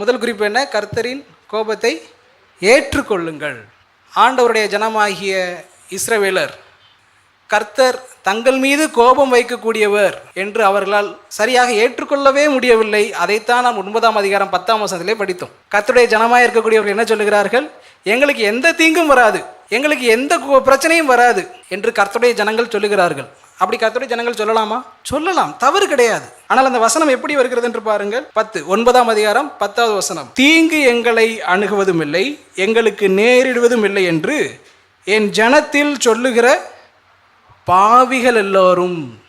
முதல் குறிப்பு என்ன? கர்த்தரின் கோபத்தை ஏற்றுக்கொள்ளுங்கள். ஆண்டவருடைய ஜனமாகிய இஸ்ரவேலர் கர்த்தர் தங்கள் மீது கோபம் வைக்கக்கூடியவர் என்று அவர்களால் சரியாக ஏற்றுக்கொள்ளவே முடியவில்லை. அதைத்தான் நாம் ஒன்பதாம் அதிகாரம் பத்தாம் வசனத்திலே படித்தோம். கர்த்தருடைய ஜனமாக இருக்கக்கூடியவர்கள் என்ன சொல்லுகிறார்கள்? எங்களுக்கு எந்த தீங்கும் வராது. எங்களுக்கு எந்த பிரச்சனையும் வராது என்று கர்த்தருடைய ஜனங்கள் சொல்லுகிறார்கள். அப்படி கர்த்தருடைய ஜனங்கள் சொல்லலாமா? சொல்லலாம். தவறு கிடையாது. ஆனால் அந்த வசனம் எப்படி வருகிறது என்று பாருங்கள். பத்து ஒன்பதாம் அதிகாரம் பத்தாவது வசனம். தீங்கு எங்களை அணுகுவதும் இல்லை எங்களுக்கு நேரிடுவதும் இல்லை என்று என் ஜனத்தில் சொல்லுகிற பாவிகள் எல்லோரும்.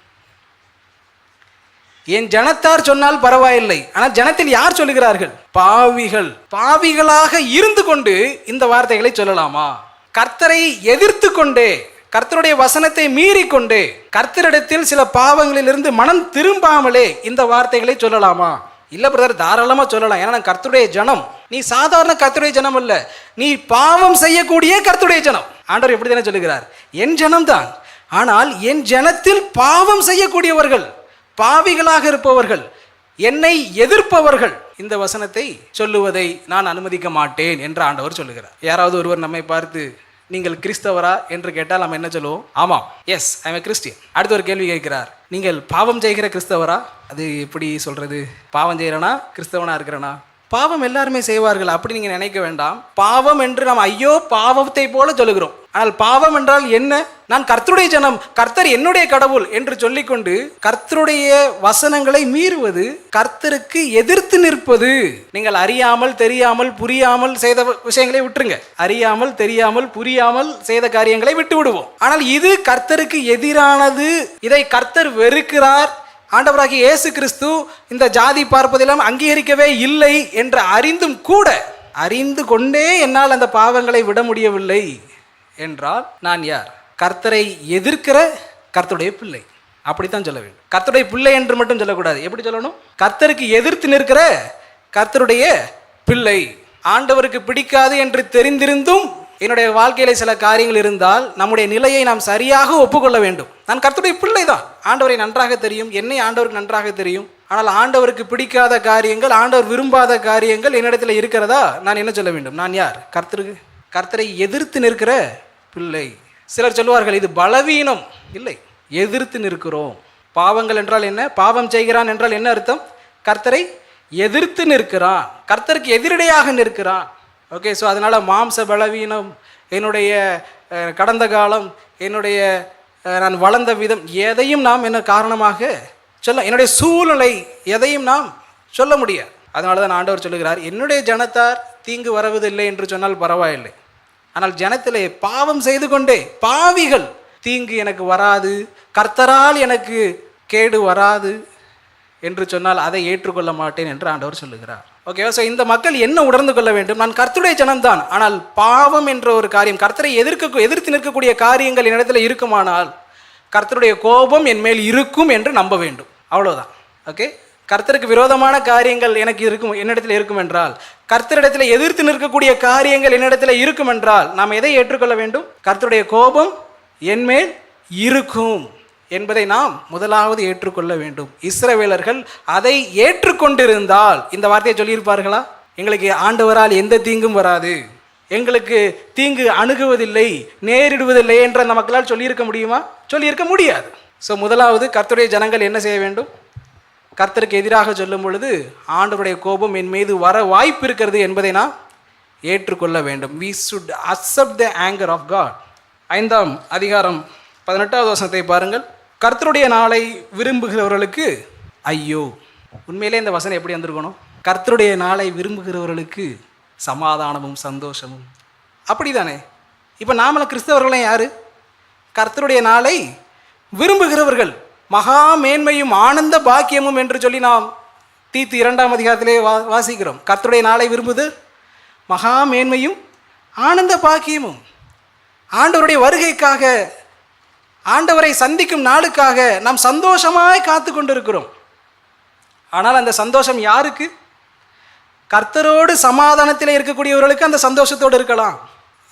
என் ஜனத்தார் சொன்னால் பரவாயில்லை. ஆனால் ஜனத்தில் யார் சொல்லுகிறார்கள்? பாவிகள். பாவிகளாக இருந்து கொண்டு இந்த வார்த்தைகளை சொல்லலாமா? கர்த்தரை எதிர்த்து கொண்டே கர்த்தருடைய வசனத்தை மீறிக்கொண்டே கர்த்தரிடத்தில் சில பாவங்களிலிருந்து மனம் திரும்பாமலே இந்த வார்த்தைகளை சொல்லலாமா? இல்ல பிரதர் தாராளமா சொல்லலாம். ஏன்னா கர்த்தருடைய ஜனம். நீ சாதாரண கர்த்தருடைய ஜனம் அல்ல. நீ பாவம் செய்யக்கூடிய கர்த்தருடைய ஜனம். ஆண்டவர் எப்படி தானே சொல்லுகிறார்? என் ஜனம்தான். ஆனால் என் ஜனத்தில் பாவம் செய்யக்கூடியவர்கள் பாவிகளாக இருப்பவர்கள் என்னை எதிர்ப்பவர்கள் இந்த வசனத்தை சொல்லுவதை நான் அனுமதிக்க மாட்டேன் என்று ஆண்டவர் சொல்லுகிறார். யாராவது ஒருவர் நம்மை பார்த்து நீங்கள் கிறிஸ்தவரா என்று கேட்டால் நம்ம என்ன சொல்லுவோம்? ஆமாம் எஸ் ஐ எம் கிறிஸ்டியன் அடுத்த ஒரு கேள்வி கேட்கிறார். நீங்கள் பாவம் செய்கிற கிறிஸ்தவரா? அது எப்படி சொல்கிறது பாவம் செய்கிறனா கிறிஸ்தவனா இருக்கிறனா? பாவம் எல்லாருமே செய்வார்கள். அப்படி நீங்கள் நினைக்க வேண்டாம். பாவம் என்று நாம் ஐயோ பாவத்தை போல சொல்லுகிறோம். ஆனால் பாவம் என்றால் என்ன? நான் கர்த்தருடைய ஜனம் கர்த்தர் என்னுடைய கடவுள் என்று சொல்லிக்கொண்டு கர்த்தருடைய வசனங்களை மீறுவது கர்த்தருக்கு எதிர்த்து நிற்பது. நீங்கள் அறியாமல் தெரியாமல் புரியாமல் செய்த விஷயங்களை விட்டுருங்க. அறியாமல் தெரியாமல் புரியாமல் செய்த காரியங்களை விட்டு விடுவோம் ஆனால் இது கர்த்தருக்கு எதிரானது. இதை கர்த்தர் வெறுக்கிறார். ஆண்டவராகி இயேசு கிறிஸ்து இந்த ஜாதி பார்ப்பதெல்லாம் அங்கீகரிக்கவே இல்லை என்று அறிந்தும் கூட அறிந்து கொண்டே என்னால் அந்த பாவங்களை விட முடியவில்லை. என்றால் நான் யார்? கர்த்தரை எதிர்க்கிற கர்த்தருடைய பிள்ளை. அப்படித்தான் சொல்ல வேண்டும். கர்த்தருடைய பிள்ளை என்று மட்டும் சொல்லக்கூடாது. எப்படி சொல்லணும்? கர்த்தருக்கு எதிர்த்து நிற்கிற கர்த்தருடைய பிள்ளை. ஆண்டவருக்கு பிடிக்காது என்று தெரிந்திருந்தும் என்னுடைய வாழ்க்கையில சில காரியங்கள் இருந்தால் நம்முடைய நிலையை நாம் சரியாக ஒப்புக்கொள்ள வேண்டும். நான் கர்த்தருடைய பிள்ளை தான். ஆண்டவரை நன்றாக தெரியும். என்னை ஆண்டவருக்கு நன்றாக தெரியும். ஆனால் ஆண்டவருக்கு பிடிக்காத காரியங்கள் ஆண்டவர் விரும்பாத காரியங்கள் என்னிடத்தில் இருக்கிறதா? நான் என்ன சொல்ல வேண்டும்? நான் யார்? கர்த்தருக்கு கர்த்தரை எதிர்த்து நிற்கிற பிள்ளை சிலர் சொல்லுவார்கள் இது பலவீனம். இல்லை எதிர்த்து நிற்கிறோம். பாவங்கள் என்றால் என்ன? பாவம் செய்கிறான் என்றால் என்ன அர்த்தம்? கர்த்தரை எதிர்த்து நிற்கிறான். கர்த்தருக்கு எதிரடையாக நிற்கிறான். ஓகே ஸோ அதனால் மாம்ச பலவீனம் என்னுடைய கடந்த காலம் என்னுடைய நான் வளர்ந்த விதம் எதையும் நாம் என்ன காரணமாக சொல்ல என்னுடைய சூழ்நிலை எதையும் நாம் சொல்ல முடியாது. அதனால தான் ஆண்டவர் சொல்லுகிறார் என்னுடைய ஜனத்தார் தீங்கு வரவதில்லை என்று சொன்னால் பரவாயில்லை. ஆனால் ஜனத்திலே பாவம் செய்து கொண்டே பாவிகள் தீங்கு எனக்கு வராது கர்த்தரால் எனக்கு கேடு வராது என்று சொன்னால் அதை ஏற்றுக்கொள்ள மாட்டேன் என்று ஆண்டவர் சொல்லுகிறார். ஓகேவா ஸோ இந்த மக்கள் என்ன உணர்ந்து கொள்ள வேண்டும்? நான் கர்த்தருடைய ஜனம்தான். ஆனால் பாவம் என்ற ஒரு காரியம் கர்த்தரை எதிர்க்க எதிர்த்து நிற்கக்கூடிய காரியங்கள் என்னிடத்தில் இருக்குமானால் கர்த்தருடைய கோபம் என் மேல் இருக்கும் என்று நம்ப வேண்டும். அவ்வளோதான் ஓகே கர்த்தருக்கு விரோதமான காரியங்கள் எனக்கு இருக்கும் என்னிடத்தில் இருக்கும் என்றால் கர்த்தரிடத்தில் எதிர்த்து நிற்கக்கூடிய காரியங்கள் என்னிடத்தில் இருக்கும் என்றால் நாம் எதை ஏற்றுக்கொள்ள வேண்டும்? கர்த்தருடைய கோபம் என்மேல் இருக்கும் என்பதை நாம் முதலாவது ஏற்றுக்கொள்ள வேண்டும். இஸ்ரவேலர்கள் அதை ஏற்றுக்கொண்டிருந்தால் இந்த வார்த்தையை சொல்லியிருப்பார்களா? எங்களுக்கு ஆண்டவரால் எந்த தீங்கும் வராது. எங்களுக்கு தீங்கு அணுகுவதில்லை நேரிடுவதில்லை என்ற அந்த மக்களால் சொல்லியிருக்க முடியுமா? சொல்லியிருக்க முடியாது. ஸோ முதலாவது கர்த்தருடைய ஜனங்கள் என்ன செய்ய வேண்டும்? கர்த்தருக்கு எதிராக சொல்லும் பொழுது ஆண்டவருடைய கோபம் என் மீது வர வாய்ப்பு இருக்கிறது என்பதை நான் ஏற்றுக்கொள்ள வேண்டும். We should accept the anger of God ஐந்தாம் அதிகாரம் பதினெட்டாவது வசனத்தை பாருங்கள். கர்த்தருடைய நாளை விரும்புகிறவர்களுக்கு ஐயோ உண்மையிலே இந்த வசனம் எப்படி வந்திருக்கணும்? கர்த்தருடைய நாளை விரும்புகிறவர்களுக்கு சமாதானமும் சந்தோஷமும். அப்படி தானே இப்போ நாமளும் கிறிஸ்தவர்களும் யார்? கர்த்தருடைய நாளை விரும்புகிறவர்கள். மகா மேன்மையும் ஆனந்த பாக்கியமும் என்று சொல்லி நாம் தீத்து இரண்டாம் அதிகாரத்திலே வா வாசிக்கிறோம். கர்த்தருடைய நாளை விரும்புது மகா மேன்மையும் ஆனந்த பாக்கியமும். ஆண்டவருடைய வருகைக்காக ஆண்டவரை சந்திக்கும் நாளுக்காக நாம் சந்தோஷமாய் காத்து கொண்டிருக்கிறோம். ஆனால் அந்த சந்தோஷம் யாருக்கு? கர்த்தரோடு சமாதானத்தில் இருக்கக்கூடியவர்களுக்கு அந்த சந்தோஷத்தோடு இருக்கலாம்.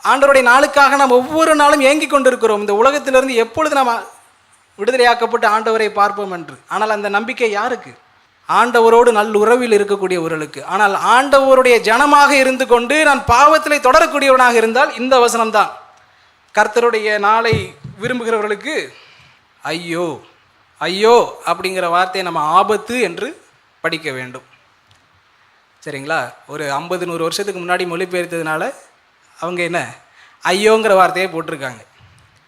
ஆண்டவருடைய நாளுக்காக நாம் ஒவ்வொரு நாளும் ஏங்கிக் கொண்டிருக்கிறோம். இந்த உலகத்திலிருந்து எப்பொழுது நாம் விடுதலையாக்கப்பட்டு ஆண்டவரை பார்ப்போம் என்று. ஆனால் அந்த நம்பிக்கை யாருக்கு? ஆண்டவரோடு நல்ல உறவில் இருக்கக்கூடியவர்களுக்கு ஆனால் ஆண்டவருடைய ஜனமாக இருந்து கொண்டு நான் பாவத்தில் தொடரக்கூடியவனாக இருந்தால் இந்த வசனம்தான். கர்த்தருடைய நாளை விரும்புகிறவர்களுக்கு ஐயோ ஐயோ அப்படிங்கிற வார்த்தையை நம்ம ஆபத்து என்று படிக்க வேண்டும். சரிங்களா? ஒரு ஐம்பது நூறு வருஷத்துக்கு முன்னாடி மொழிபெயர்த்ததுனால அவங்க என்ன? ஐயோங்கிற வார்த்தையை போட்டிருக்காங்க.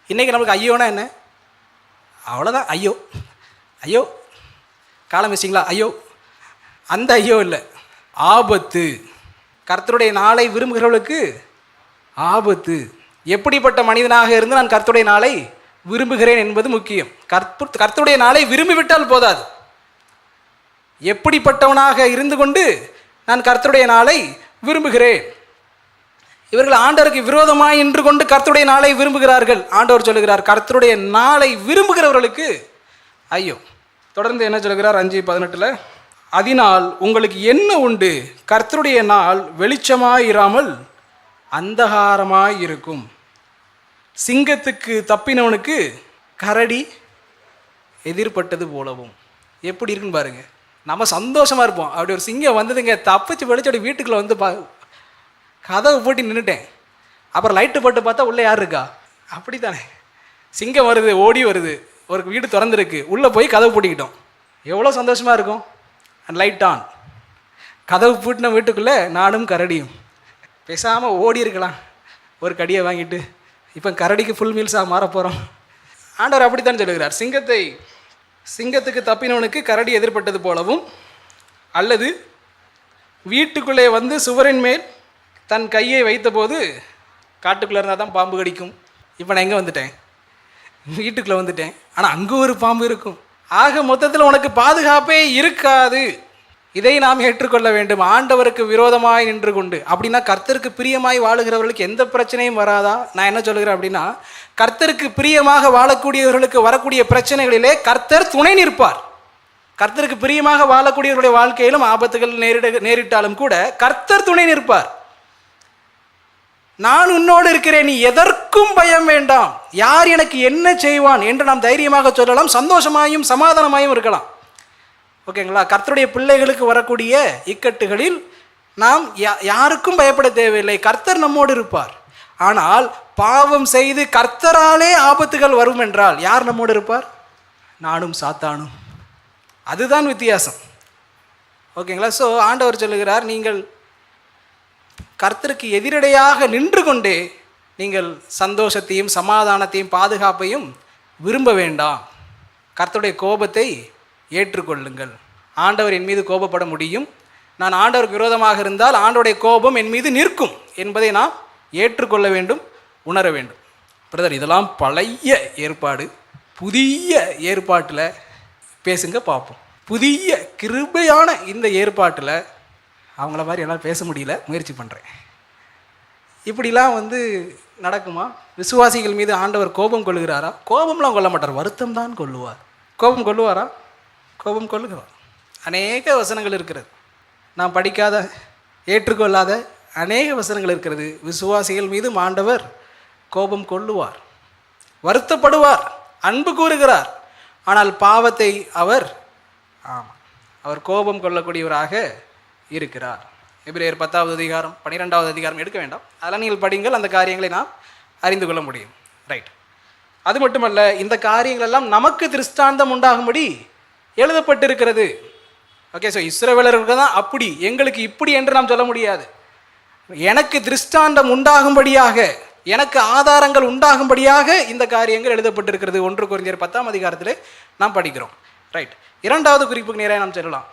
இன்றைக்கி நம்மளுக்கு ஐயோனா என்ன? அவ்வளோதான் ஐயோ. ஐயோ. காலம் வச்சிங்களா ஐயோ. அந்த ஐயோ இல்லை. ஆபத்து. கர்த்தருடைய நாளை விரும்புகிறவர்களுக்கு ஆபத்து. எப்படிப்பட்ட மனிதனாக இருந்து நான் கர்த்தருடைய நாளை விரும்புகிறேன் என்பது முக்கியம். கற்பு கர்த்தருடைய நாளை விரும்பிவிட்டால் போதாது. எப்படிப்பட்டவனாக இருந்து கொண்டு நான் கர்த்தருடைய நாளை விரும்புகிறேன்? இவர்கள் ஆண்டவருக்கு விரோதமாய் நின்று கொண்டு கர்த்தருடைய நாளை விரும்புகிறார்கள். ஆண்டவர் சொல்லுகிறார் கர்த்தருடைய நாளை விரும்புகிறவர்களுக்கு ஐயோ தொடர்ந்து என்ன சொல்லுகிறார்? அஞ்சு பதினெட்டில் அதனால் உங்களுக்கு என்ன உண்டு? கர்த்தருடைய நாள் வெளிச்சமாயிராமல் அந்தகாரமாய் இருக்கும். சிங்கத்துக்கு தப்பினவனுக்கு கரடி எதிர்பட்டது போலவும். எப்படி இருக்குன்னு பாருங்க. நம்ம சந்தோஷமாக இருப்போம். அப்படி ஒரு சிங்கம் வந்ததுங்க தப்பிச்சு வெளிச்சோட வீட்டுக்குள்ளே வந்து பா கதவை போட்டி நின்றுட்டேன் அப்புறம் லைட்டு போட்டு பார்த்தா உள்ளே யார் இருக்கா? அப்படித்தானே. சிங்கம் வருது ஓடி வருது. ஒரு வீடு திறந்துருக்கு. உள்ளே போய் கதவு பூட்டிக்கிட்டோம். எவ்வளோ சந்தோஷமாக இருக்கும். லைட் ஆன் கதவு பூட்டின வீட்டுக்குள்ளே நானும் கரடியும். பேசாமல் ஓடி இருக்கலாம். ஒரு கடியை வாங்கிட்டு. இப்போ கரடிக்கு ஃபுல் மீல்ஸாக மாற போகிறோம் ஆண்டவர் அப்படித்தான் சொல்லுகிறார். சிங்கத்தை சிங்கத்துக்கு தப்பினவனுக்கு கரடி எதிர்பட்டது போலவும் அல்லது வீட்டுக்குள்ளே வந்து சுவரின் மேல் தன் கையை வைத்தபோது காட்டுக்குள்ளே இருந்தால் தான் பாம்பு கடிக்கும். இப்போ நான் எங்கே வந்துட்டேன்? வீட்டுக்குள்ளே வந்துட்டேன். ஆனால் அங்கே ஒரு பாம்பு இருக்கும். ஆக மொத்தத்தில் உனக்கு பாதுகாப்பே இருக்காது. இதை நாம் ஏற்றுக்கொள்ள வேண்டும். ஆண்டவருக்கு விரோதமாய் நின்று கொண்டு. அப்படின்னா கர்த்தருக்கு பிரியமாய் வாழுகிறவர்களுக்கு எந்த பிரச்சனையும் வராதா? நான் என்ன சொல்லுகிறேன் அப்படின்னா கர்த்தருக்கு பிரியமாக வாழக்கூடியவர்களுக்கு வரக்கூடிய பிரச்சனைகளிலே கர்த்தர் துணை நிற்பார். கர்த்தருக்கு பிரியமாக வாழக்கூடியவர்களுடைய வாழ்க்கையிலும் ஆபத்துகள் நேரிட நேரிட்டாலும் கூட கர்த்தர் துணை நிற்பார். நான் உன்னோடு இருக்கிறேன் நீ எதற்கும் பயம் வேண்டாம். யார் எனக்கு என்ன செய்வான் என்று நாம் தைரியமாக சொல்லலாம். சந்தோஷமாயும் சமாதானமாயும் இருக்கலாம். ஓகேங்களா? கர்த்தருடைய பிள்ளைகளுக்கு வரக்கூடிய இக்கட்டுகளில் நாம் யா- யாருக்கும் பயப்பட தேவையில்லை. கர்த்தர் நம்மோடு இருப்பார். ஆனால் பாவம் செய்து கர்த்தராலே ஆபத்துகள் வரும் என்றால் யார் நம்மோடு இருப்பார்? நானும் சாத்தானும். அதுதான் வித்தியாசம். ஓகேங்களா? ஸோ ஆண்டவர் சொல்லுகிறார் நீங்கள் கர்த்தருக்கு எதிரடையாக நின்று கொண்டே நீங்கள் சந்தோஷத்தையும் சமாதானத்தையும் பாதுகாப்பையும் விரும்ப வேண்டாம். கர்த்தருடைய கோபத்தை ஏற்றுக்கொள்ளுங்கள். ஆண்டவர் என் மீது கோபப்பட முடியும். நான் ஆண்டவருக்கு விரோதமாக இருந்தால் ஆண்டவருடைய கோபம் என் மீது நிற்கும் என்பதை நான் ஏற்றுக்கொள்ள வேண்டும் உணர வேண்டும். பிரதர் இதெல்லாம் பழைய ஏற்பாடு. புதிய ஏற்பாட்டில் பேசுங்க பார்ப்போம். புதிய கிருபையான இந்த ஏற்பாட்டில் அவங்கள மாதிரி என்னால் பேச முடியல முயற்சி பண்ணுறேன் இப்படிலாம் வந்து நடக்குமா? விசுவாசிகள் மீது ஆண்டவர் கோபம் கொள்ளுகிறாரா? கோபம்லாம் கொள்ள மாட்டார் வருத்தம் தான் கொள்ளுவார். கோபம் கொள்ளுவாரா? கோபம் கொள்ளுகிறார் அநேக வசனங்கள் இருக்கிறது. நான் படிக்காத ஏற்றுக்கொள்ளாத அநேக வசனங்கள் இருக்கிறது. விசுவாசிகள் மீது ஆண்டவர் கோபம் கொள்ளுவார். வருத்தப்படுவார் அன்பு கூறுகிறார். ஆனால் பாவத்தை அவர் ஆமாம் அவர் கோபம் கொள்ளக்கூடியவராக இருக்கிறார். எபிரேயர் பத்தாவது அதிகாரம் பன்னிரெண்டாவது அதிகாரம் எடுக்க வேண்டாம். அதெல்லாம் நீங்கள் படிங்கள் அந்த காரியங்களை நாம் அறிந்து கொள்ள முடியும். ரைட் அது மட்டுமல்ல இந்த காரியங்கள் எல்லாம் நமக்கு திருஷ்டாந்தம் உண்டாகும்படி எழுதப்பட்டிருக்கிறது. ஓகே ஸோ இஸ்ரவேலர்களுக்கு தான் அப்படி. எங்களுக்கு இப்படி என்று நாம் சொல்ல முடியாது. எனக்கு திருஷ்டாந்தம் உண்டாகும்படியாக எனக்கு ஆதாரங்கள் உண்டாகும்படியாக இந்த காரியங்கள் எழுதப்பட்டிருக்கிறது. ஒன்று குறைஞ்சர் பத்தாம் அதிகாரத்தில் நாம் படிக்கிறோம். ரைட் இரண்டாவது குறிப்புக்கு நேராக நாம் செல்லலாம்.